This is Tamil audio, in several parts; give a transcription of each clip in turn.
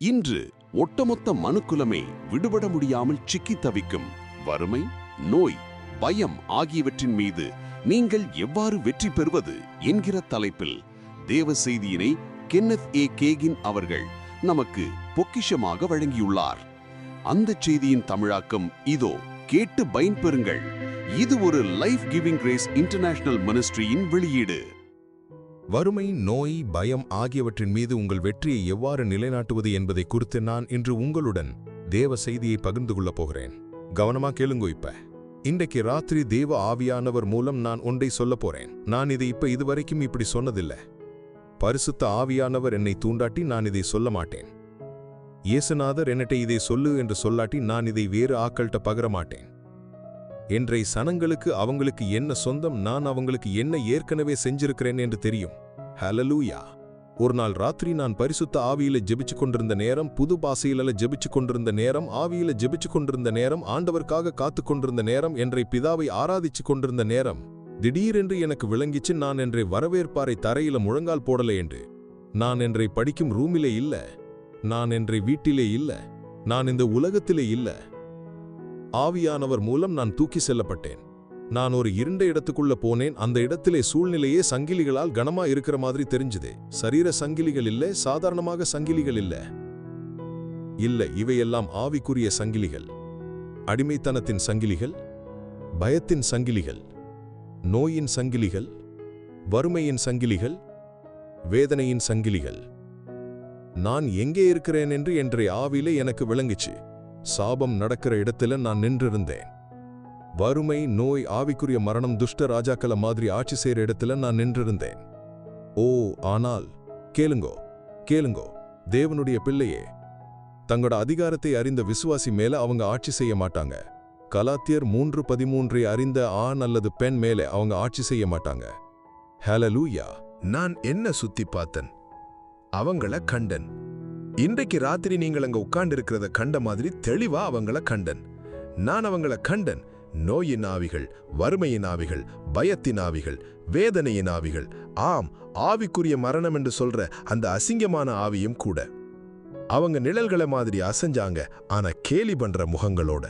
இன்று ஒட்டுமொத்த மனுக்குலமே விடுபட முடியாமல் சிக்கி தவிக்கும் வறுமை நோய் பயம் ஆகியவற்றின் மீது நீங்கள் எவ்வாறு வெற்றி பெறுவது என்கிற தலைப்பில் தேவ செய்தியினை கென்னத் ஏ. கேகின் அவர்கள் நமக்கு பொக்கிஷமாக வழங்கியுள்ளார். அந்த செய்தியின் தமிழாக்கம் இதோ கேட்டு பயன்பெறுங்கள். இது ஒரு லைஃப் கிவிங் கிரேஸ் இன்டர்நேஷனல் மினிஸ்ட்ரியின் வெளியீடு. வறுமை நோய் பயம் ஆகியவற்றின் மீது உங்கள் வெற்றியை எவ்வாறு நிலைநாட்டுவது என்பதை குறித்து நான் இன்று உங்களுடன் தேவ செய்தியை பகிர்ந்து கொள்ளப் போகிறேன். கவனமா கேளுங்க இப்ப. இன்றைக்கு ராத்திரி தேவ ஆவியானவர் மூலம் நான் ஒன்றை சொல்லப் போறேன். நான் இதை இப்ப இதுவரைக்கும் இப்படி சொன்னதில்ல. பரிசுத்த ஆவியானவர் என்னை தூண்டாட்டி நான் இதை சொல்ல மாட்டேன். இயேசுநாதர் என்னட்டை இதை சொல்லு என்று சொல்லாட்டி நான் இதை வேறு ஆக்கள்கிட்ட பகர மாட்டேன் என்றை சனங்களுக்கு அவங்களுக்கு என்ன சொந்தம் நான் அவங்களுக்கு என்ன ஏற்கனவே செஞ்சிருக்கிறேன் என்று தெரியும். ஹலலூயா ஒரு நாள் ராத்திரி நான் பரிசுத்த ஆவியில ஜெபிச்சு கொண்டிருந்த நேரம் புது பாசையில ஜெபிச்சு கொண்டிருந்த நேரம் ஆவியில ஜெபிச்சு கொண்டிருந்த நேரம் ஆண்டவர்க்காக காத்து கொண்டிருந்த நேரம் என்றை பிதாவை ஆராதிச்சு கொண்டிருந்த நேரம். திடீரென்று எனக்கு விளங்கிச்சு நான் என்றை வரவேற்பாரை தரையில முழங்கால் போடல என்று. நான் என்றை படிக்கும் ரூமிலே இல்ல. நான் என்றை வீட்டிலே இல்ல. நான் இந்த உலகத்திலே இல்ல. ஆவியானவர் மூலம் நான் தூக்கி செல்லப்பட்டேன். நான் ஒரு இருண்ட இடத்துக்குள்ள போனேன். அந்த இடத்திலே சூழ்நிலையே சங்கிலிகளால் கனமா இருக்கிற மாதிரி தெரிஞ்சுது. சரீர சங்கிலிகள் இல்ல சாதாரணமாக சங்கிலிகள் இல்ல. இல்ல இவையெல்லாம் ஆவிக்குரிய சங்கிலிகள். அடிமைத்தனத்தின் சங்கிலிகள் பயத்தின் சங்கிலிகள் நோயின் சங்கிலிகள் வறுமையின் சங்கிலிகள் வேதனையின் சங்கிலிகள். நான் எங்கே இருக்கிறேன் என்று என்ற ஆவிலே எனக்கு விளங்குச்சு. சாபம் நடக்கிற இடத்துல நான் நின்றிருந்தேன். வறுமை நோய் ஆவிக்குரிய மரணம் துஷ்ட ராஜாக்கள மாதிரி ஆட்சி செய்யற இடத்துல நான் நின்றிருந்தேன். ஓ ஆனால் கேளுங்கோ கேளுங்கோ தேவனுடைய பிள்ளையே தங்களோட அதிகாரத்தை அறிந்த விசுவாசி மேல அவங்க ஆட்சி செய்ய மாட்டாங்க. கலாத்தியர் மூன்று பதிமூன்றை அறிந்த ஆண் அல்லது பெண் மேலே அவங்க ஆட்சி செய்ய மாட்டாங்க. ஹலலூயா நான் என்ன சுத்தி பார்த்தன்? அவங்கள கண்டன். இன்றைக்கு ராத்திரி நீங்கள் அங்க உட்கார்ந்து இருக்கிறத கண்ட மாதிரி தெளிவா அவங்கள கண்டன். நான் அவங்கள கண்டன். நோயின் ஆவிகள் வறுமையின் ஆவிகள் பயத்தின் ஆவிகள் வேதனையின் ஆவிகள். ஆம் ஆவிக்குரிய மரணம் என்று சொல்ற அந்த அசிங்கமான ஆவியும் கூட. அவங்க நிழல்களை மாதிரி அசைஞ்சாங்க ஆனா கேலி பண்ற முகங்களோட.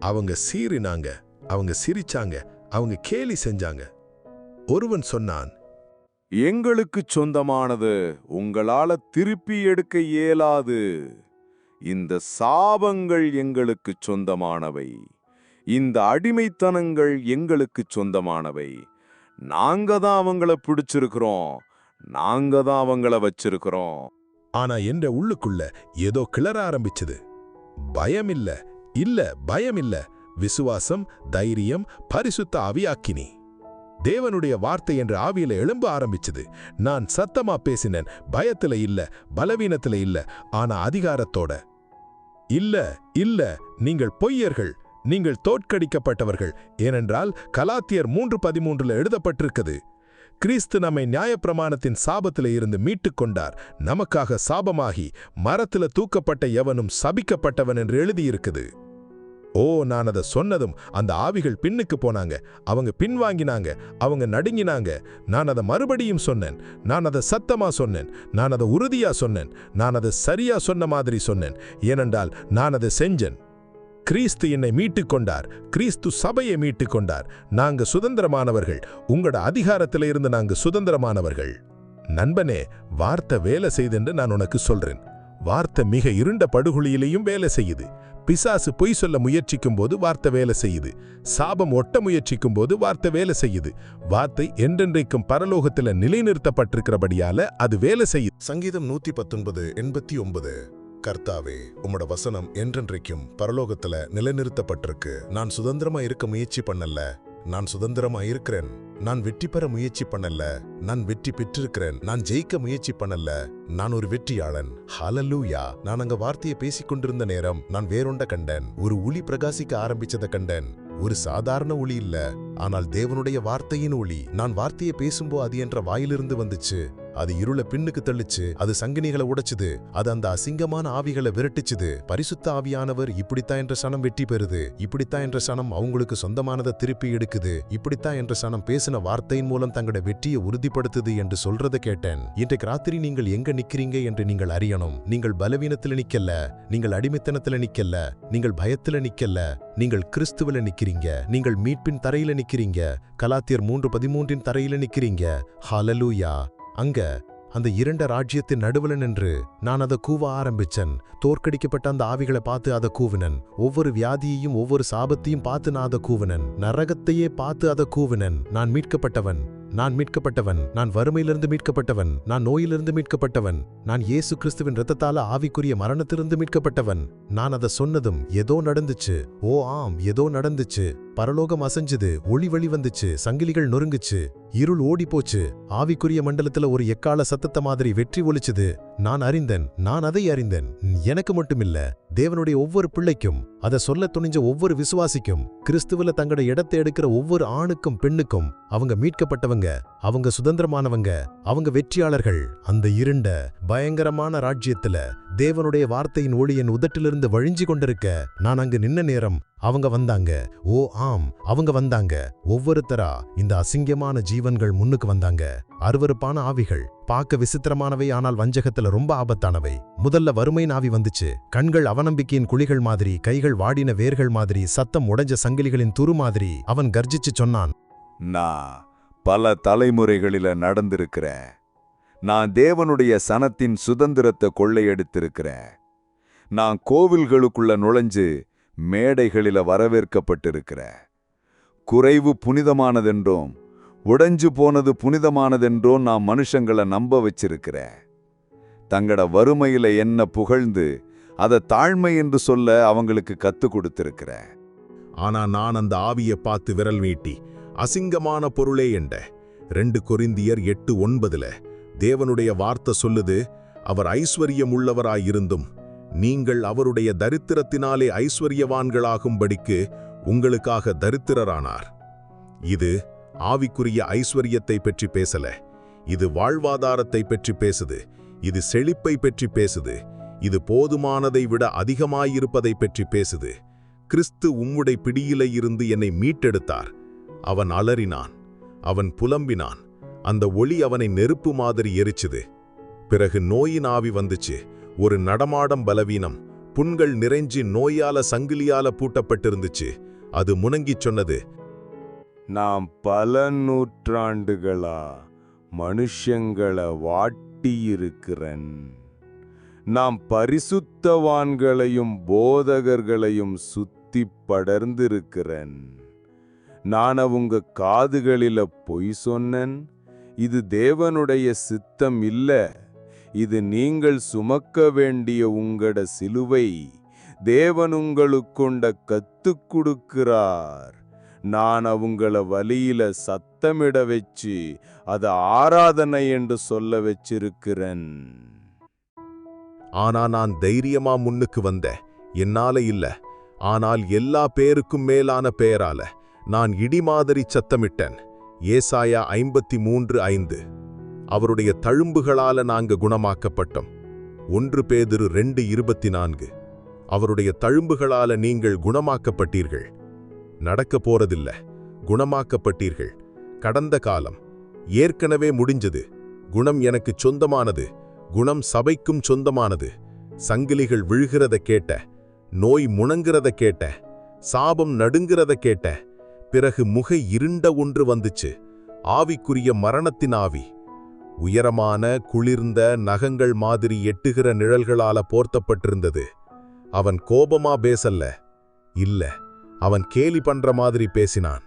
அவங்க சீறினாங்க அவங்க சிரிச்சாங்க அவங்க கேலி செஞ்சாங்க. ஒருவன் சொன்னான் எங்களுக்குச் சொந்தமானது உங்களால திருப்பி எடுக்க இயலாது. இந்த சாபங்கள் எங்களுக்குச் சொந்தமானவை. இந்த அடிமைத்தனங்கள் எங்களுக்குச் சொந்தமானவை. நாங்க தான் அவங்கள பிடிச்சிருக்கிறோம். நாங்க தான் அவங்கள வச்சிருக்கிறோம். ஆனா என்ற உள்ளுக்குள்ள ஏதோ கிளற ஆரம்பிச்சது. பயம் இல்ல இல்ல பயம் இல்ல விசுவாசம் தைரியம் பரிசுத்த அவியாக்கினி. தேவனுடைய வார்த்தை என்ற ஆவியில எழும்ப ஆரம்பிச்சது. நான் சத்தமா பேசினேன். பயத்துல இல்ல பலவீனத்துல இல்ல ஆனா அதிகாரத்தோட. இல்ல இல்ல நீங்கள் பொய்யர்கள் நீங்கள் தோற்கடிக்கப்பட்டவர்கள் ஏனென்றால் கலாத்தியர் மூன்று பதிமூன்றுல எழுதப்பட்டிருக்குது கிறிஸ்து நம்மை நியாயப்பிரமாணத்தின் சாபத்தில் இருந்து மீட்டுக் கொண்டார். நமக்காக சாபமாகி மரத்தில் தூக்கப்பட்ட எவனும் சபிக்கப்பட்டவன் என்று எழுதியிருக்குது. ஓ நான் அதை சொன்னதும் அந்த ஆவிகள் பின்னுக்கு போனாங்க. அவங்க பின்வாங்கினாங்க அவங்க நடுங்கினாங்க. நான் அதை மறுபடியும் சொன்னேன். நான் அதை சத்தமா சொன்னேன். நான் அதை உறுதியா சொன்னேன். நான் அதை சரியா சொன்ன மாதிரி சொன்னேன். ஏனென்றால் நான் அதை செஞ்சேன். கிறிஸ்து என்னை மீட்டு கொண்டார். கிறிஸ்து சபையை மீட்டுக் கொண்டார். நாங்க சுதந்திரமானவர்கள். உங்களோட அதிகாரத்தில இருந்து நாங்க சுதந்திரமானவர்கள். நண்பனே வார்த்தை வேலை செய்தென்று நான் உனக்கு சொல்றேன். வார்த்தை மிக இருண்ட படுகொலியிலையும் வேலை செய்யுது. பிசாசு பொய் சொல்ல முயற்சிக்கும் போது வார்த்தை வேலை செய்யுது. சாபம் ஒட்ட முயற்சிக்கும் போது வார்த்தை வேலை செய்யுது. வார்த்தை என்றென்றைக்கும் பரலோகத்துல நிலைநிறுத்தப்பட்டிருக்கிறபடியால அது வேலை செய்யுது. சங்கீதம் நூத்தி பத்தொன்பது எண்பத்தி ஒன்பது கர்த்தாவே உம்மோட வசனம் என்றென்றைக்கும் பரலோகத்துல நிலைநிறுத்தப்பட்டிருக்கு. நான் சுதந்திரமா இருக்க முயற்சி பண்ணல. நான் சுதந்திரமா இருக்கிறேன் நான் வெற்றி பெற முயற்சி பண்ணல. நான் வெற்றி பெற்றிருக்கிறேன். நான் ஜெயிக்க முயற்சி பண்ணல. நான் ஒரு வெற்றியாளன். ஹalleluya நான் அங்க வார்த்தையை பேசிக் கொண்டிருந்த நேரம் நான் வேறொண்ட கண்டேன். ஒரு ஒளி பிரகாசிக்க ஆரம்பிச்சதை கண்டேன். ஒரு சாதாரண ஒளி இல்ல. ஆனால் தேவனுடைய வார்த்தையின் ஒளி. நான் வார்த்தையை பேசும்போ அது என்ற வாயிலிருந்து வந்துச்சு. அது இருள பின்னுக்கு தள்ளிச்சு அது சங்கினிகளை உடைச்சுது அது அந்த அசிங்கமான ஆவிகளை விரட்டுச்சுது. பரிசுத்த ஆவியானவர் இப்படித்தான் என்ற சனம் வெற்றி பெறுது இப்படித்தான் என்ற சனம் அவங்களுக்கு சொந்தமானதை திருப்பி எடுக்குது இப்படித்தான் என்ற சனம் பேசின வார்த்தையின் மூலம் தங்களோட வெற்றியை உறுதிப்படுத்துது என்று சொல்றத கேட்டேன். இன்றைக்கு ராத்திரி நீங்கள் எங்க நிக்கிறீங்க என்று நீங்கள் அறியணும். நீங்கள் பலவீனத்துல நிக்கல நீங்கள் அடிமைத்தனத்துல நிக்கல நீங்கள் பயத்துல நிக்கல நீங்கள் கிறிஸ்துவில நிக்கிறீங்க நீங்கள் மீட்பின் தரையில நிக்கிறீங்க கலாத்தியர் மூன்று பதிமூன்றின் தரையில நிக்கிறீங்க. ஹாலலூயா அங்க அந்த இரண்ட ராஜ்யத்தின் நடுவுல நின்று நான் அதை கூவ ஆரம்பிச்சேன். தோற்கடிக்கப்பட்ட அந்த ஆவிகளை பார்த்து அதை கூவினன். ஒவ்வொரு வியாதியையும் ஒவ்வொரு சாபத்தையும் பார்த்து நான் அதை கூவினன். நரகத்தையே பார்த்து அதை கூவினன். நான் மீட்கப்பட்டவன். நான் மீட்கப்பட்டவன். நான் வறுமையிலிருந்து மீட்கப்பட்டவன். நான் நோயிலிருந்து மீட்கப்பட்டவன். நான் இயேசு கிறிஸ்துவின் ரத்தத்தால ஆவிக்குரிய மரணத்திலிருந்து மீட்கப்பட்டவன். நான் அதை சொன்னதும் ஏதோ நடந்துச்சு. ஓ ஆம் ஏதோ நடந்துச்சு. பரலோகம் அசைஞ்சுது ஒளி வழி வந்துச்சு சங்கிலிகள் நொறுங்குச்சு இருள் ஓடி போச்சு. ஆவிக்குரிய மண்டலத்துல ஒரு எக்கால சத்தத்த மாதிரி வெற்றி ஒலிச்சுது. நான் அறிந்தேன் நான் அதை அறிந்தேன். எனக்கு மட்டுமில்ல தேவனுடைய ஒவ்வொரு பிள்ளைக்கும் அதை சொல்ல துணிஞ்ச ஒவ்வொரு விசுவாசிக்கும் கிறிஸ்துவில தங்களோட இடத்தை எடுக்கிற ஒவ்வொரு ஆணுக்கும் பெண்ணுக்கும் அவங்க மீட்கப்பட்டவங்க அவங்க சுதந்திரமானவங்க அவங்க வெற்றியாளர்கள் அந்த இருண்ட பயங்கரமான ராஜ்யத்துல தேவனுடைய வார்த்தையின் ஒளி என் உதட்டிலிருந்து வழிஞ்சு கொண்டிருக்க நான் அங்கு நின்ன நேரம் அவங்க வந்தாங்க. ஓ ஆம் அவங்க வந்தாங்க. ஒவ்வொருத்தரா இந்த அசிங்கமான ஜீவன்கள் முன்னுக்கு வந்தாங்க. அருவருப்பான ஆவிகள் பார்க்க விசித்திரமானவை ஆனால் வஞ்சகத்துல ரொம்ப ஆபத்தானவை. முதல்ல வறுமை நாவி வந்துச்சு. கண்கள் அவநம்பிக்கையின் குழிகள் மாதிரி கைகள் வாடின வேர்கள் மாதிரி சத்தம் உடைஞ்ச சங்கிலிகளின் துரு மாதிரி அவன் கர்ஜிச்சு சொன்னான். நான் பல தலைமுறைகளில நடந்திருக்கிறேன். நான் தேவனுடைய சனத்தின் சுதந்திரத்தை கொள்ளையடித்திருக்கிறேன். நான் கோவில்களுக்குள்ள நுழைஞ்சு மேடைகளில வரவேற்கப்பட்டிருக்கிற. குறைவு புனிதமானதென்றோம் உடைஞ்சு போனது புனிதமானதென்றோம் நான் மனுஷங்களை நம்ப வச்சிருக்கிற. தங்கட வறுமையில என்ன புகழ்ந்து அதை தாழ்மை என்று சொல்ல அவங்களுக்கு கத்துக் கொடுத்திருக்கிற. ஆனா நான் அந்த ஆவியை பார்த்து விரல் நீட்டி அசிங்கமான பொருளே என்ற. ரெண்டு கொரிந்தியர் எட்டு ஒன்பதுல தேவனுடைய வார்த்தை சொல்லுது அவர் ஐஸ்வர்யம் உள்ளவராயிருந்தும் நீங்கள் அவருடைய தரித்திரத்தினாலே ஐஸ்வர்யவான்களாகும்படிக்கு உங்களுக்காக தரித்திரரானார். இது ஆவிக்குரிய ஐஸ்வர்யத்தை பற்றி பேசல. இது வாழ்வாதாரத்தை பற்றி பேசுது. இது செழிப்பை பற்றி பேசுது. இது போதுமானதை விட அதிகமாயிருப்பதை பற்றி பேசுது. கிறிஸ்து உம்முடைய பிடியில இருந்து என்னை மீட்டெடுத்தார். அவன் அலறினான். அவன் புலம்பினான். அந்த ஒளி அவனை நெருப்பு மாதிரி எரிச்சுது. பிறகு நோயின் ஆவி வந்துச்சு. ஒரு நடமாடம் பலவீனம். புண்கள் நிறைஞ்சி நோயால சங்கிலியால பூட்டப்பட்டிருந்துச்சு. அது முணங்கிச் சொன்னது. நாம் பல நூற்றாண்டுகளா மனுஷங்களை வாட்டியிருக்கிறன். நாம் பரிசுத்தவான்களையும் போதகர்களையும் சுத்தி படர்ந்திருக்கிறன். நான் அவங்க காதுகளில பொய் சொன்னேன். இது தேவனுடைய சித்தம் இல்ல. இது நீங்கள் சுமக்க வேண்டிய உங்கட சிலுவை. தேவன் உங்களுக்கொண்ட கத்துக் கொடுக்கிறார். நான் அவங்கள வழியில சத்தமிட வச்சு அது ஆராதனை என்று சொல்ல வச்சிருக்கிறேன். ஆனா நான் தைரியமா முன்னுக்கு வந்தேன் என்னால இல்ல. ஆனால் எல்லா பேருக்கும் மேலான பெயரால நான் இடி மாதிரி சத்தமிட்டேன். ஏசாயா ஐம்பத்தி மூன்று ஐந்து. அவருடைய தழும்புகளால நாங்க குணமாக்கப்பட்டோம். ஒன்று பேதிரு ரெண்டு இருபத்தி நான்கு அவருடைய தழும்புகளால நீங்கள் குணமாக்கப்பட்டீர்கள். நடக்க போறதில்ல. குணமாக்கப்பட்டீர்கள். கடந்த காலம். ஏற்கனவே முடிஞ்சது. குணம் எனக்கு சொந்தமானது. குணம் சபைக்கும் சொந்தமானது. சங்கிலிகள் விழுகிறத கேட்ட. நோய் முணங்குறத கேட்ட. சாபம் நடுங்கிறத கேட்ட. பிறகு முக இருண்ட ஒன்று வந்துச்சு. ஆவிக்குரிய மரணத்தின் ஆவி. உயரமான குளிர்ந்த நகங்கள் மாதிரி எட்டுகிற நிழல்களால போர்த்தப்பட்டிருந்தது. அவன் கோபமா பேசல்ல. இல்ல அவன் கேலி பண்ற மாதிரி பேசினான்.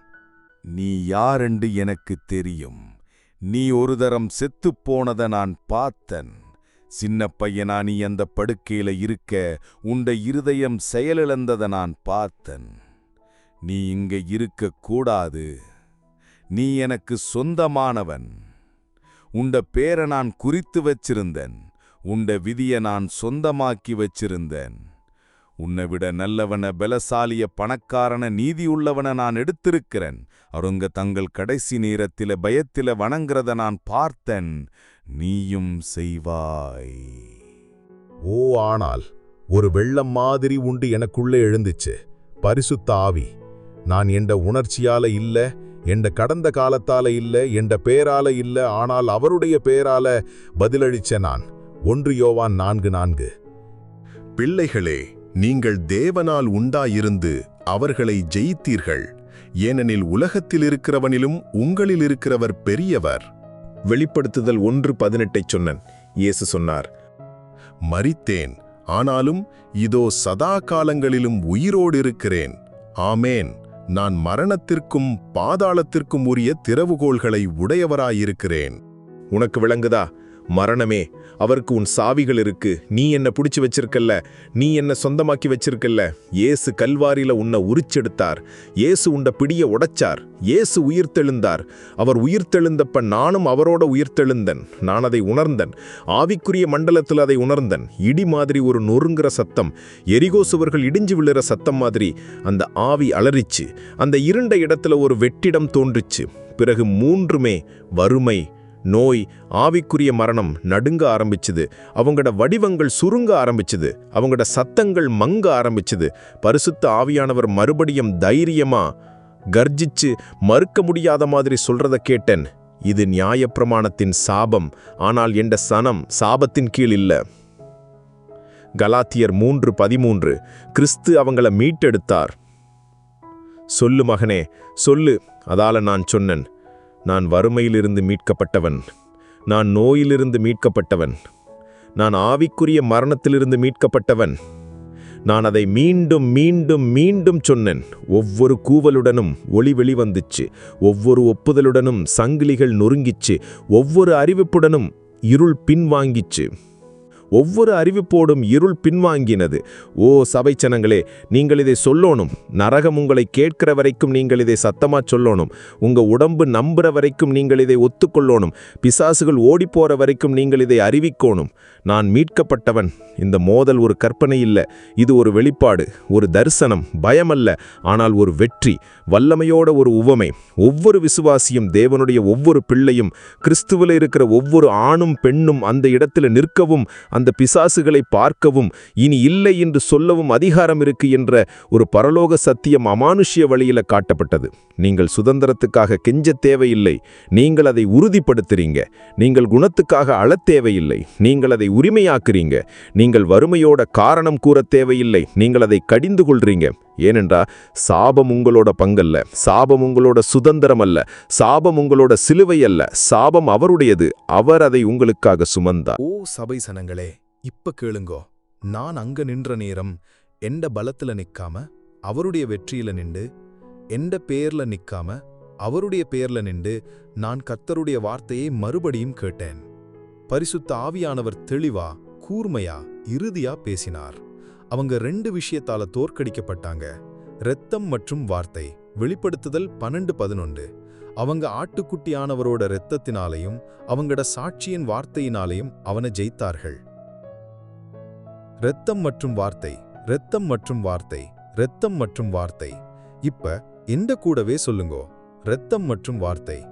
நீ யாரென்று எனக்கு தெரியும். நீ ஒரு தரம் செத்துப் போனத நான் பார்த்தன். சின்ன பையனா நீ அந்த படுக்கையில இருக்க உண்ட இருதயம் செயலிழந்தத நான் பார்த்தன். நீ இங்க இருக்க கூடாது. நீ எனக்கு சொந்தமானவன். உண்ட பேரை நான் குறித்து வச்சிருந்தேன். உண்ட விதிய நான் சொந்தமாக்கி வச்சிருந்தேன். உன்னை விட நல்லவன பலசாலிய பணக்காரன நீதியுள்ளவன நான் எடுத்திருக்கிறேன். அருங்க தங்கள் கடைசி நேரத்தில பயத்தில வணங்குறத நான் பார்த்தேன். நீயும் செய்வாய். ஓ ஆனால் ஒரு வெள்ளம் மாதிரி உண்டு எனக்குள்ளே எழுந்துச்சு. பரிசுத்த ஆவி நான் என்ற உணர்ச்சியால இல்ல என்ற கடந்த காலத்தால இல்ல என்ற பேரால இல்ல ஆனால் அவருடைய பேரால பதிலளிச்ச நான். ஒன்று யோவான் நான்கு நான்கு. பிள்ளைகளே நீங்கள் தேவனால் உண்டாயிருந்து அவர்களை ஜெயித்தீர்கள். ஏனெனில் உலகத்தில் இருக்கிறவனிலும் உங்களில் இருக்கிறவர் பெரியவர். வெளிப்படுத்துதல் ஒன்று பதினெட்டைச் சொன்னன். இயேசு சொன்னார் மறித்தேன் ஆனாலும் இதோ சதா காலங்களிலும் உயிரோடு இருக்கிறேன். ஆமேன். நான் மரணத்திற்கும் பாதாளத்திற்கும் உரிய திறவுகோள்களை உடையவராயிருக்கிறேன். உனக்கு விளங்குதா? மரணமே அவருக்கு உன் சாவிகள் இருக்கு. நீ என்ன பிடிச்சி வச்சிருக்கல்ல நீ என்ன சொந்தமாக்கி வச்சிருக்கல்ல. ஏசு கல்வாரியில உன்னை உரிச்செடுத்தார். ஏசு உண்ட பிடிய உடைச்சார். ஏசு உயிர்த்தெழுந்தார் அவர் உயிர்த்தெழுந்தப்ப நானும் அவரோட உயிர்த்தெழுந்தன் நான் அதை உணர்ந்தன். ஆவிக்குரிய மண்டலத்தில் அதை உணர்ந்தன். இடி மாதிரி ஒரு நொறுங்குற சத்தம். எரிகோ சுவர்கள் இடிஞ்சு விழுற சத்தம் மாதிரி அந்த ஆவி அலறிச்சு. அந்த இருண்ட இடத்துல ஒரு வெட்டிடம் தோன்றுச்சு. பிறகு மூன்றுமே வறுமை நோய் ஆவிக்குரிய மரணம் நடுங்க ஆரம்பிச்சுது. அவங்களோட வடிவங்கள் சுருங்க ஆரம்பிச்சுது. அவங்களோட சத்தங்கள் மங்க ஆரம்பிச்சுது. பரிசுத்த ஆவியானவர் மறுபடியும் தைரியமா கர்ஜிச்சு மறுக்க முடியாத மாதிரி சொல்றத கேட்டேன். இது நியாயப்பிரமாணத்தின் சாபம். ஆனால் என்ற சனம் சாபத்தின் கீழ் இல்ல. கலாத்தியர் மூன்று பதிமூன்று. கிறிஸ்து அவங்கள மீட்டெடுத்தார். சொல்லு மகனே சொல்லு. அதால நான் சொன்னேன். நான் வறுமையிலிருந்து மீட்கப்பட்டவன். நான் நோயிலிருந்து மீட்கப்பட்டவன். நான் ஆவிக்குரிய மரணத்திலிருந்து மீட்கப்பட்டவன். நான் அதை மீண்டும் மீண்டும் மீண்டும் சொன்னேன். ஒவ்வொரு கூவலுடனும் ஒளி வெளிவந்துச்சு. ஒவ்வொரு ஒப்புதலுடனும் சங்கிலிகள் நொறுங்கிச்சு. ஒவ்வொரு அறிவிப்புடனும் இருள் பின்வாங்கிச்சு. ஒவ்வொரு அறிவிப்போடும் இருள் பின்வாங்கினது. ஓ சபைச்சனங்களே நீங்கள் இதை சொல்லணும். நரகம் உங்களை கேட்கிற வரைக்கும் நீங்கள் இதை சத்தமா சொல்லணும். உங்க உடம்பு நம்புற வரைக்கும் நீங்கள் இதை ஒத்துக்கொள்ளணும். பிசாசுகள் ஓடிப்போற வரைக்கும் நீங்கள் இதை அறிவிக்கணும். நான் மீட்கப்பட்டவன். இந்த மோதல் ஒரு கற்பனை இல்லை. இது ஒரு வெளிப்பாடு ஒரு தரிசனம் பயமல்ல. ஆனால் ஒரு வெற்றி வல்லமையோட ஒரு உவமை. ஒவ்வொரு விசுவாசியும் தேவனுடைய ஒவ்வொரு பிள்ளையும் கிறிஸ்துவில் இருக்கிற ஒவ்வொரு ஆணும் பெண்ணும் அந்த இடத்துல நிற்கவும் அந்த பிசாசுகளை பார்க்கவும் இனி இல்லை என்று சொல்லவும் அதிகாரம் இருக்கு என்ற ஒரு பரலோக சத்தியம் அமானுஷ்ய வழியில காட்டப்பட்டது. நீங்கள் சுதந்திரத்துக்காக கெஞ்ச தேவையில்லை. நீங்கள் அதை உறுதிப்படுத்துறீங்க. நீங்கள் குணத்துக்காக அழத் தேவையில்லை. நீங்கள் அதை உரிமையாக்குறீங்க. நீங்கள் வறுமையோட காரணம் கூற தேவையில்லை. நீங்கள் அதை கடிந்து கொள்றீங்க. ஏனென்றா சாபம் உங்களோட பங்கல்ல. சாபம் உங்களோட சுதந்திரம் அல்ல. சாபம் உங்களோட சிலுவை அல்ல. சாபம் அவருடையது. அவர் அதை உங்களுக்காக சுமந்தார். ஓ சபை சனங்களே இப்ப கேளுங்கோ. நான் அங்க நின்ற நேரம் எந்த பலத்துல நிக்காம அவருடைய வெற்றியில நின்று எந்த பேர்ல நிக்காம அவருடைய பேர்ல நின்று நான் கர்த்தருடைய வார்த்தையை மறுபடியும் கேட்டேன். பரிசுத்த ஆவியானவர் தெளிவா கூர்மையா இறுதியா பேசினார். அவங்க ரெண்டு விஷயத்தால தோற்கடிக்கப்பட்டாங்க. இரத்தம் மற்றும் வார்த்தை வெளிப்படுத்துதல் பன்னெண்டு பதினொன்று. அவங்க ஆட்டுக்குட்டியானவரோட இரத்தத்தினாலையும் அவங்களோட சாட்சியின் வார்த்தையினாலையும் அவனை ஜெயித்தார்கள். இரத்தம் மற்றும் வார்த்தை இரத்தம் மற்றும் வார்த்தை இரத்தம் மற்றும் வார்த்தை. இப்ப எந்த கூடவே சொல்லுங்கோ. இரத்தம் மற்றும் வார்த்தை.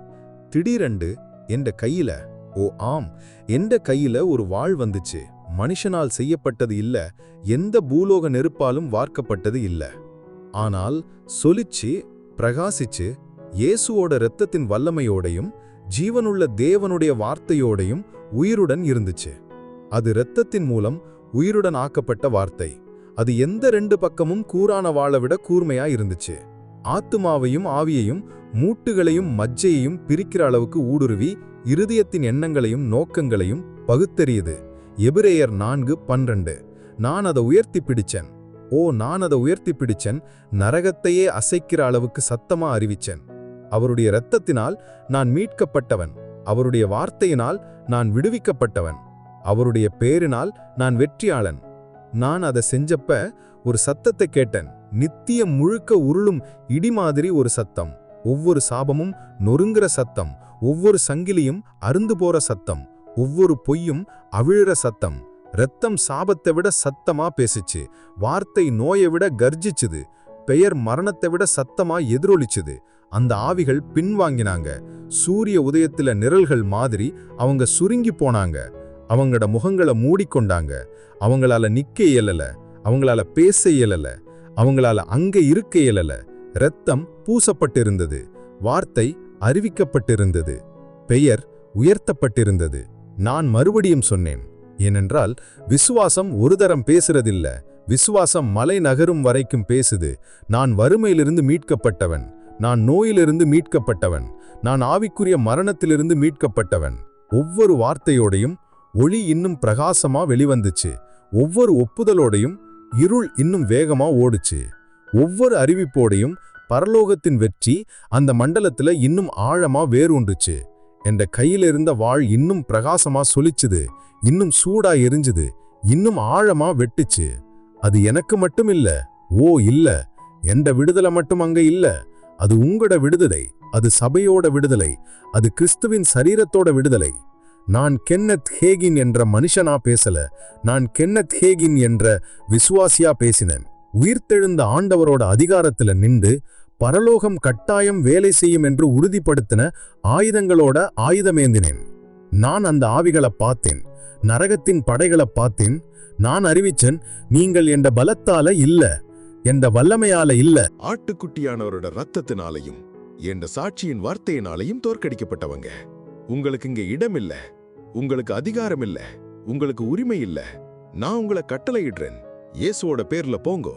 திடீரெண்டு என்ற கையில ஓ ஆம். எந்த கையில ஒரு வாழ் வந்துச்சு? மனுஷனால் செய்யப்பட்டது இல்ல. எந்த பூலோக நெருப்பாலும் வார்க்கப்பட்டது இல்ல. ஆனால் சொலிச்சு பிரகாசிச்சு இயேசுவோட இரத்தத்தின் வல்லமையோடையும் ஜீவனுள்ள தேவனுடைய வார்த்தையோடையும் உயிருடன் இருந்துச்சு. அது இரத்தத்தின் மூலம் உயிருடன் ஆக்கப்பட்ட வார்த்தை. அது எந்த ரெண்டு பக்கமும் கூரான வாழ விட கூர்மையா இருந்துச்சு. ஆத்துமாவையும் ஆவியையும் மூட்டுகளையும் மஜ்ஜையையும் பிரிக்கிற அளவுக்கு ஊடுருவி இருதயத்தின் எண்ணங்களையும் நோக்கங்களையும் பகுத்தறியது. எபிரேயர் நான்கு பன்னிரண்டு. நான் அதை உயர்த்தி பிடிச்சேன். ஓ நான் அதை உயர்த்தி பிடிச்சேன். நரகத்தையே அசைக்கிற அளவுக்கு சத்தமா அறிவிச்சேன். அவருடைய இரத்தத்தினால் நான் மீட்கப்பட்டவன். அவருடைய வார்த்தையினால் நான் விடுவிக்கப்பட்டவன். அவருடைய பேரினால் நான் வெற்றியாளன். நான் அதை செஞ்சப்ப ஒரு சத்தத்தை கேட்டேன். நித்தியம் முழுக்க உருளும் இடி மாதிரி ஒரு சத்தம். ஒவ்வொரு சாபமும் நொறுங்குற சத்தம். ஒவ்வொரு சங்கிலியும் அருந்து போற சத்தம் ஒவ்வொரு பொய்யும் அவிழுற சத்தம். ரத்தம் சாபத்தை விட சத்தமா பேசிச்சு வார்த்தை நோயை விட கர்ஜிச்சுது பெயர் மரணத்தை விட சத்தமா எதிரொலிச்சுது. அந்த ஆவிகள் பின்வாங்கினாங்க சூரிய உதயத்துல நிரல்கள் மாதிரி அவங்க சுருங்கி போனாங்க அவங்களோட முகங்களை மூடிக்கொண்டாங்க அவங்களால நிக்க இயலல அவங்களால பேச இயலல அவங்களால அங்க இருக்க இயலல. ரத்தம் பூசப்பட்டிருந்தது வார்த்தை அறிவிக்கப்பட்டிருந்தது. பெயர் உயர்த்தப்பட்டிருந்தது. நான் மறுபடியும் சொன்னேன் ஏனென்றால் விசுவாசம் ஒரு தரம் பேசுறதில்ல. விசுவாசம் மலை நகரும் வரைக்கும் பேசுது. நான் வறுமையிலிருந்து மீட்கப்பட்டவன். நான் நோயிலிருந்து மீட்கப்பட்டவன். நான் ஆவிக்குரிய மரணத்திலிருந்து மீட்கப்பட்டவன். ஒவ்வொரு வார்த்தையோடையும் ஒளி இன்னும் பிரகாசமா வெளிவந்துச்சு. ஒவ்வொரு ஒப்புதலோடையும் இருள் இன்னும் வேகமா ஓடுச்சு. ஒவ்வொரு அறிவிப்போடையும் பரலோகத்தின் வெற்றி அந்த மண்டலத்துல இன்னும் ஆழமா வேரூண்டுச்சு என்ற கையில இருந்த வாழ் இன்னும் பிரகாசமா சொலிச்சுது இன்னும் சூடா எரிஞ்சுது இன்னும் ஆழமா வெட்டுச்சு. அது எனக்கு மட்டும் இல்ல ஓ இல்ல எந்த விடுதலை மட்டும் அங்க இல்ல. அது உங்களோட விடுதலை அது சபையோட விடுதலை அது கிறிஸ்துவின் சரீரத்தோட விடுதலை. நான் கென்னத் ஹேகின் என்ற மனுஷனா பேசல நான் கென்னத் ஹேகின் என்ற விசுவாசியா பேசினேன். உயிர்த்தெழுந்த ஆண்டவரோட அதிகாரத்துல நின்று பரலோகம் கட்டாயம் வேலை செய்யும் என்று உறுதிப்படுத்தின ஆயுதங்களோட ஆயுதமேந்தினேன். நான் அந்த ஆவிகளை பார்த்தேன். நரகத்தின் படைகளை பார்த்தேன். நான் அறிவிச்சேன் நீங்கள் என்ற பலத்தால இல்ல என்ற வல்லமையால இல்ல. ஆட்டுக்குட்டியானவரோட ரத்தத்தினாலையும் என்ற சாட்சியின் வார்த்தையினாலையும் தோற்கடிக்கப்பட்டவங்க. உங்களுக்கு இங்க இடம் இல்ல உங்களுக்கு அதிகாரம் இல்ல உங்களுக்கு உரிமை இல்ல. நான் உங்களை கட்டளையிடுறேன். இயேசுவோட பேர்ல போங்கோ.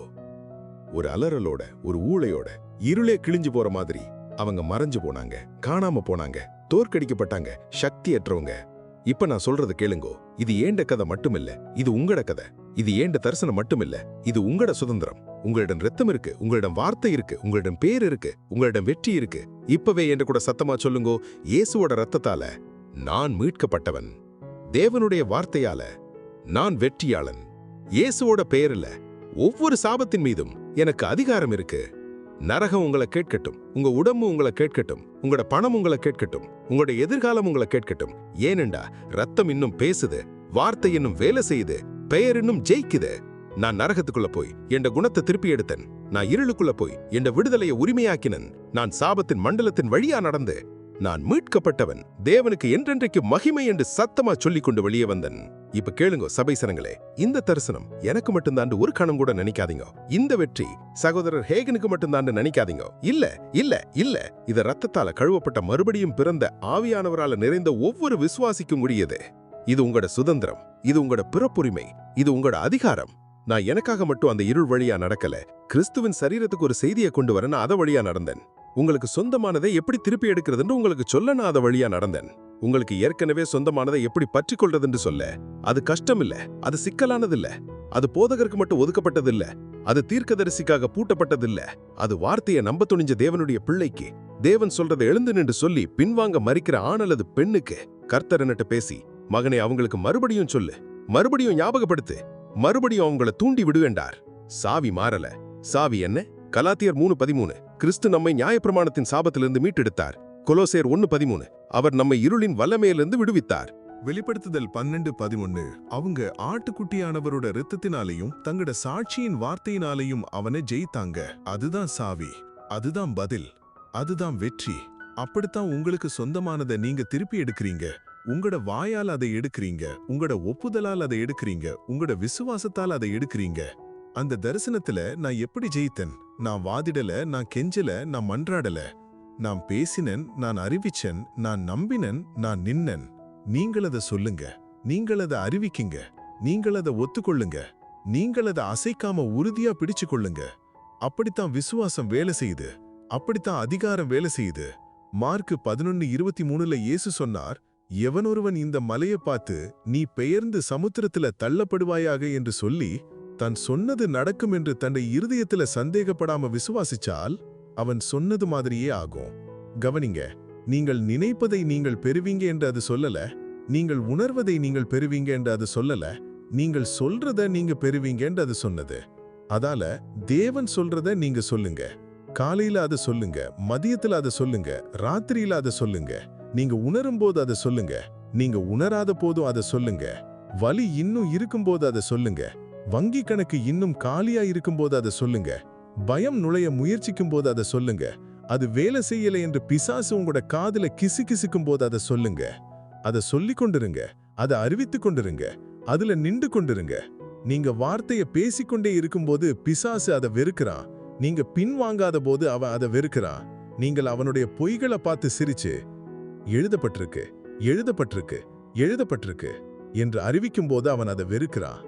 ஒரு அலறலோட ஒரு ஊளையோட இருளே கிழிஞ்சு போற மாதிரி அவங்க மறைஞ்சு போனாங்க காணாம போனாங்க தோற்கடிக்கப்பட்டாங்க சக்தியற்றவங்க. இப்ப நான் சொல்றது கேளுங்கோ. இது ஏண்ட கதை மட்டுமில்ல இது உங்கட கதை. இது ஏண்ட தரிசனம் மட்டுமில்ல இது உங்கட சுதந்திரம். உங்களிடம் ரத்தம் இருக்கு உங்களிடம் வார்த்தை இருக்கு உங்களிடம் பேர் இருக்கு உங்களிடம் வெற்றி இருக்கு. இப்பவே என்று கூட சத்தமா சொல்லுங்கோ. இயேசுவோட ரத்தத்தால நான் மீட்கப்பட்டவன். தேவனுடைய வார்த்தையால நான் வெற்றியாளன். இயேசுவோட பெயரில் ஒவ்வொரு சாபத்தின் மீதும் எனக்கு அதிகாரம் இருக்கு. நரகம் உங்களை கேட்கட்டும் உங்க உடம்பு உங்களை கேட்கட்டும் உங்களோட பணம் உங்களை கேட்கட்டும் உங்களோட எதிர்காலம் உங்களை கேட்கட்டும். ஏனெண்டா ரத்தம் இன்னும் பேசுது வார்த்தை இன்னும் வேலை செய்யுது பெயர் இன்னும் ஜெயிக்குது. நான் நரகத்துக்குள்ள போய் என்ற குணத்தை திருப்பி எடுத்தேன். நான் இருளுக்குள்ள போய் என்ற விடுதலையை உரிமையாக்கினன். நான் சாபத்தின் மண்டலத்தின் வழியா நடந்து நான் மீட்கப்பட்டவன். தேவனுக்கு என்றென்றைக்கு மகிமை என்று சத்தமா சொல்லிக் கொண்டு வெளியே வந்தன். இப்ப கேளுங்க சபை சனங்களே இந்த தரிசனம் எனக்கு மட்டும்தான் ஒரு கணம் கூட நினைக்காதீங்க. இந்த வெற்றி சகோதரர் ஹேகனுக்கு மட்டும்தான் நினைக்காதீங்க. இல்ல இல்ல இல்ல. இத ரத்தத்தால கழுவப்பட்ட மறுபடியும் பிறந்த ஆவியானவரால நிறைந்த ஒவ்வொரு விசுவாசிக்கும் உரியது. இது உங்களோட சுதந்திரம். இது உங்களோட பிறப்புரிமை. இது உங்களோட அதிகாரம். நான் எனக்காக மட்டும் அந்த இருள் வழியா நடக்கல. கிறிஸ்துவின் சரீரத்துக்கு ஒரு செய்தியை கொண்டு வர நான் அத வழியா நடந்தேன். உங்களுக்கு சொந்தமானதை எப்படி திருப்பி எடுக்கிறதுன்னு உங்களுக்கு சொல்ல நான் அத வழியா நடந்தேன். உங்களுக்கு ஏற்கனவே சொந்தமானதை எப்படி பற்றி கொள்றதுன்னு சொல்ல. அது கஷ்டம் இல்ல அது சிக்கலானது இல்ல அது போதகருக்கு மட்டும் ஒதுக்கப்பட்டது இல்ல அது தீர்க்கதரிசிக்காக பூட்டப்பட்டதில்ல. அது வார்த்தையை நம்ப துணிஞ்ச தேவனுடைய பிள்ளைக்கு. தேவன் சொல்றதை எழுந்து நின்று சொல்லி பின்வாங்க மறிக்கிற ஆண் அல்லது பெண்ணுக்கு கர்த்தர் பேசி மகனே அவங்களுக்கு மறுபடியும் சொல்லு. மறுபடியும் ஞாபகப்படுத்து. மறுபடியும் அவங்கள தூண்டி விடுவேண்டார் சாவி மாறல. சாவி என்ன? கலாத்தியர் மூணு பதிமூணு. கிறிஸ்து நம்மை நியாயப்பிரமாணத்தின் சாபத்திலிருந்து மீட்டெடுத்தார். கொலோசேர் ஒன்னு பதிமூணு. அவர் நம்மை இருளின் வல்லமையிலிருந்து விடுவித்தார். வெளிப்படுத்துதல் பன்னெண்டு பதிமொன்னு அவங்க ஆட்டுக்குட்டியானவரோட ரத்தத்தினாலையும் தங்களோட சாட்சியின் வார்த்தையினாலையும் அவனை ஜெயித்தாங்க. அதுதான் சாவி. அதுதான் பதில். அதுதான் வெற்றி. அப்படித்தான் உங்களுக்கு சொந்தமானதை நீங்க திருப்பி எடுக்கிறீங்க. உங்களோட வாயால் அதை எடுக்கிறீங்க. உங்களோட ஒப்புதலால் அதை எடுக்கிறீங்க. உங்களோட விசுவாசத்தால் அதை எடுக்கிறீங்க. அந்த தரிசனத்துல நான் எப்படி ஜெயித்தேன்? நான் வாதிடல நான் கெஞ்சல நான் மன்றாடல. நான் பேசினேன் நான் அறிவிச்சன் நான் நம்பினன் நான் நின்னன். நீங்கள் அதை சொல்லுங்க. நீங்கள் அதை அறிவிக்குங்க. நீங்கள் அதை ஒத்துக்கொள்ளுங்க. நீங்கள் அதை அசைக்காம உறுதியா பிடிச்சு கொள்ளுங்க அப்படித்தான் விசுவாசம் வேலை செய்யுது. அப்படித்தான் அதிகாரம் வேலை செய்யுது. மார்க்கு பதினொன்னு இருபத்தி மூணுல இயேசு சொன்னார் எவனொருவன் இந்த மலையை பார்த்து நீ பெயர்ந்து சமுத்திரத்துல தள்ளப்படுவாயாக? என்று சொல்லி தான் சொன்னது நடக்கும் என்று தன்னை இருதயத்துல சந்தேகப்படாம விசுவாசிச்சால் அவன் சொன்னது மாதிரியே ஆகும். கவனிங்க நீங்கள் நினைப்பதை நீங்கள் பெறுவீங்க என்று அது சொல்லல. நீங்கள் உணர்வதை நீங்கள் பெறுவீங்க என்று அது சொல்லல. நீங்கள் சொல்றத நீங்க பெறுவீங்க என்று அது சொன்னது. அதால தேவன் சொல்றத நீங்க சொல்லுங்க. காலையில அதை சொல்லுங்க மதியத்துல அதை சொல்லுங்க ராத்திரியில அதை சொல்லுங்க. நீங்க உணரும் போது அதை சொல்லுங்க. நீங்க உணராத போதும் அதை சொல்லுங்க. வலி இன்னும் இருக்கும்போது அதை சொல்லுங்க. வங்கி கணக்கு இன்னும் காலியா இருக்கும்போது அதை சொல்லுங்க. பயம் நுழைய முயற்சிக்கும் போது அதை சொல்லுங்க. அது வேலை செய்யல என்று பிசாசு உங்களோட காதுல கிசு கிசுக்கும் போது அதை சொல்லுங்க. அதை சொல்லிக் கொண்டிருங்க. அதை அறிவித்துக் கொண்டிருங்க. அதுல நின்று கொண்டிருங்க. நீங்க வார்த்தைய பேசிக்கொண்டே இருக்கும்போது பிசாசு அதை வெறுக்கிறான். நீங்க பின்வாங்காத போது அவன் அதை வெறுக்கிறான். நீங்கள் அவனுடைய பொய்களை பார்த்து சிரிச்சு எழுதப்பட்டிருக்கு எழுதப்பட்டிருக்கு எழுதப்பட்டிருக்கு என்று அறிவிக்கும் போது அவன் அதை வெறுக்கிறான்.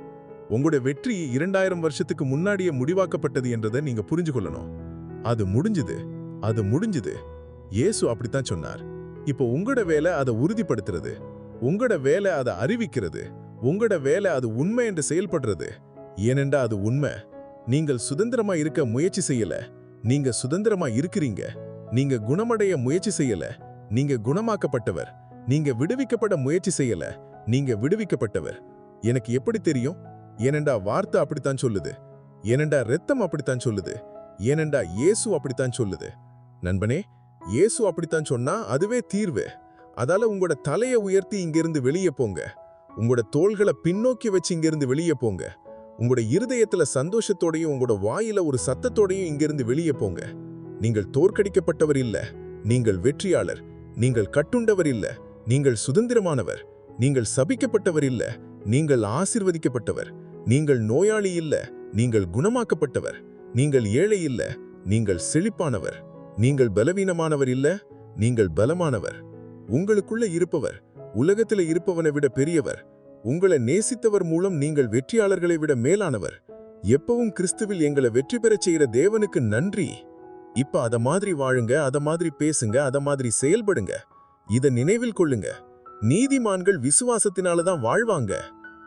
உங்களுடைய வெற்றி இரண்டாயிரம் வருஷத்துக்கு முன்னாடியே முடிவாக்கப்பட்டது என்றதை நீங்க புரிஞ்சு கொள்ளணும். அது முடிஞ்சுது அது முடிஞ்சுது. இயேசு அப்படித்தான் சொன்னார். இப்போ உங்களோட வேலை அதை உறுதிப்படுத்துறது உங்களோட வேலை அதை அறிவிக்கிறது உங்களோட வேலை அது உண்மை என்று செயல்படுறது. ஏனென்றா அது உண்மை. நீங்கள் சுதந்திரமா இருக்க முயற்சி செய்யல. நீங்க சுதந்திரமா இருக்கிறீங்க. நீங்க குணமடைய முயற்சி செய்யல. நீங்க குணமாக்கப்பட்டவர். நீங்க விடுவிக்கப்பட முயற்சி செய்யல நீங்க விடுவிக்கப்பட்டவர். எனக்கு எப்படி தெரியும்? ஏனெண்டா வார்த்தை அப்படித்தான் சொல்லுது. ஏனெண்டா ரத்தம் அப்படித்தான் சொல்லுது. ஏனெண்டா இயேசு அப்படித்தான் சொல்லுது. நண்பனே இயேசு அப்படித்தான் சொன்னா அதுவே தீர்வு. அதால உங்களோட தலையை உயர்த்தி இங்கிருந்து வெளியே போங்க. உங்களோட தோள்களை பின்னோக்கி வச்சு இங்கிருந்து வெளியே போங்க. உங்களோட இருதயத்துல சந்தோஷத்தோடையும் உங்களோட வாயில ஒரு சத்தத்தோடையும் இங்கிருந்து வெளியே போங்க. நீங்கள் தோற்கடிக்கப்பட்டவர் இல்ல நீங்கள் வெற்றியாளர். நீங்கள் கட்டுண்டவர் இல்ல. நீங்கள் சுதந்திரமானவர். நீங்கள் சபிக்கப்பட்டவர் இல்ல. நீங்கள் ஆசிர்வதிக்கப்பட்டவர். நீங்கள் நோயாளி இல்ல. நீங்கள் குணமாக்கப்பட்டவர். நீங்கள் ஏழை இல்ல. நீங்கள் செழிப்பானவர். நீங்கள் பலவீனமானவர் இல்ல. நீங்கள் பலமானவர். உங்களுக்குள்ள இருப்பவர். உலகத்தில் இருப்பவனை விட பெரியவர். உங்களை நேசித்தவர் மூலம் நீங்கள் வெற்றியாளர்களை விட மேலானவர். எப்பவும் கிறிஸ்துவில் எங்களை வெற்றி பெறச் செய்கிற தேவனுக்கு நன்றி. இப்ப அத மாதிரி வாழுங்க அத மாதிரி பேசுங்க அத மாதிரி செயல்படுங்க. இத நினைவில் கொள்ளுங்க. நீதிமான்கள் விசுவாசத்தினால தான் வாழ்வாங்க.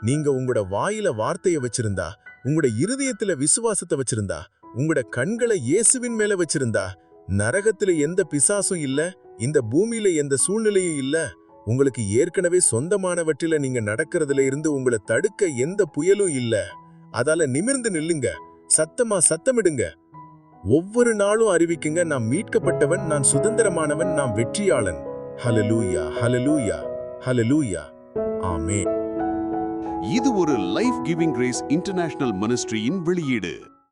நீங்க உங்களோட வாயில வார்த்தைய வச்சிருந்தா உங்களோட இருதயத்துல விசுவாசத்தை வச்சிருந்தா உங்களோட கண்களை இயேசுவின் மேல வச்சிருந்தா நரகத்துல எந்த பிசாசும் இல்ல இந்த பூமியில எந்த சூழ்நிலையும் இல்ல உங்களுக்கு ஏற்கனவே சொந்தமானவற்றில நீங்க நடக்கிறதுல இருந்து உங்களை தடுக்க எந்த புயலும் இல்ல. அதால நிமிர்ந்து நில்லுங்க. சத்தமா சத்தமிடுங்க. ஒவ்வொரு நாளும் அறிவிக்குங்க நான் மீட்கப்பட்டவன் நான் சுதந்திரமானவன் நான் வெற்றியாளன். ஹலலூயா ஹலலூயா ஹலலூயா ஆமே இது ஒரு லைஃப் கிவிங் கிரேஸ் இன்டர்நேஷனல் மினிஸ்ட்ரியின் வெளியீடு.